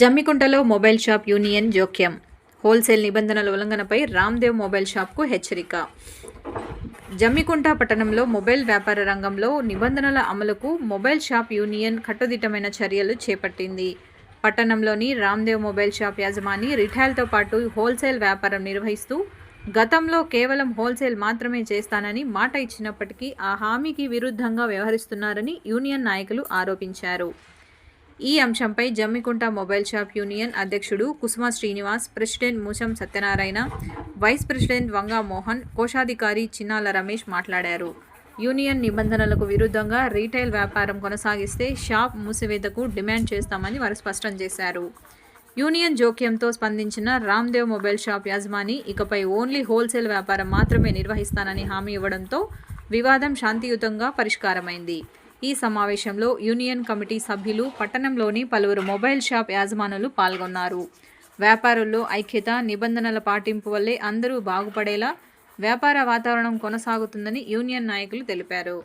జమ్మికుంటలో mobile shop union జోక్యం. Wholesale నిబంధనల ఉల్లంఘనపై రామ్దేవ్ మొబైల్ షాప్కు హెచ్చరిక. జమ్మికుంట పట్టణంలో మొబైల్ వ్యాపార రంగంలో నిబంధనల అమలుకు మొబైల్ షాప్ యూనియన్ కట్టుదిట్టమైన చర్యలు చేపట్టింది. పట్టణంలోని రామ్దేవ్ మొబైల్ షాప్ యాజమాని రిటైల్తో పాటు హోల్సేల్ వ్యాపారం నిర్వహిస్తూ గతంలో కేవలం హోల్సేల్ మాత్రమే చేస్తానని మాట ఇచ్చినప్పటికీ ఆ హామీకి విరుద్ధంగా వ్యవహరిస్తున్నారని యూనియన్ నాయకులు ఆరోపించారు. ఈ అంశంపై జమ్మికుంట మొబైల్ షాప్ యూనియన్ అధ్యక్షుడు Kusuma Srinivas president Moosam Satyanarayana vice president Vanga Mohan కోశాధికారి చిన్నాల రమేష్ మాట్లాడారు. యూనియన్ నిబంధనలకు విరుద్ధంగా రీటైల్ వ్యాపారం కొనసాగిస్తే షాప్ మూసివేతకు డిమాండ్ చేస్తామని వారు స్పష్టం చేశారు. యూనియన్ జోక్యంతో స్పందించిన రామ్దేవ్ మొబైల్ షాప్ యాజమాని ఇకపై ఓన్లీ హోల్సేల్ వ్యాపారం మాత్రమే నిర్వహిస్తానని హామీ ఇవ్వడంతో వివాదం శాంతియుతంగా పరిష్కారమైంది. ఈ సమావేశంలో యూనియన్ కమిటీ సభ్యులు పట్టణంలోని పలువురు మొబైల్ షాప్ యాజమానులు పాల్గొన్నారు. వ్యాపారుల్లో ఐక్యత నిబంధనల పాటింపు వల్లే అందరూ బాగుపడేలా వ్యాపార వాతావరణం కొనసాగుతుందని యూనియన్ నాయకులు తెలిపారు.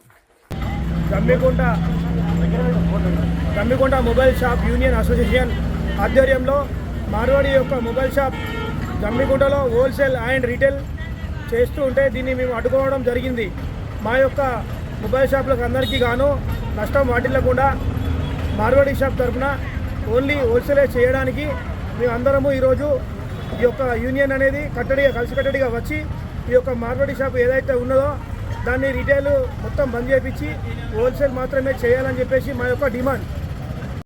Jammikunta mobile shop union association ఆధ్వర్యంలో మార్వాడి యొక్క మొబైల్ షాప్ గమ్మికుంటలో హోల్సేల్ అండ్ రీటైల్ చేస్తూ ఉంటే దీన్ని మేము అడ్డుకోవడం జరిగింది. మా యొక్క మొబైల్ షాపులకు అందరికీ గాను నష్టం వాటిల్లకుండా మార్వాడి షాప్ తరఫున ఓన్లీ హోల్సేలే చేయడానికి మేమందరము ఈరోజు ఈ యొక్క యూనియన్ అనేది కట్టడిగా కలిసికట్టడిగా వచ్చి ఈ యొక్క మార్వాడి షాప్ ఏదైతే ఉన్నదో దాన్ని రీటైల్ మొత్తం బంద్ చేయించి హోల్సేల్ మాత్రమే చేయాలని చెప్పేసి మా యొక్క డిమాండ్.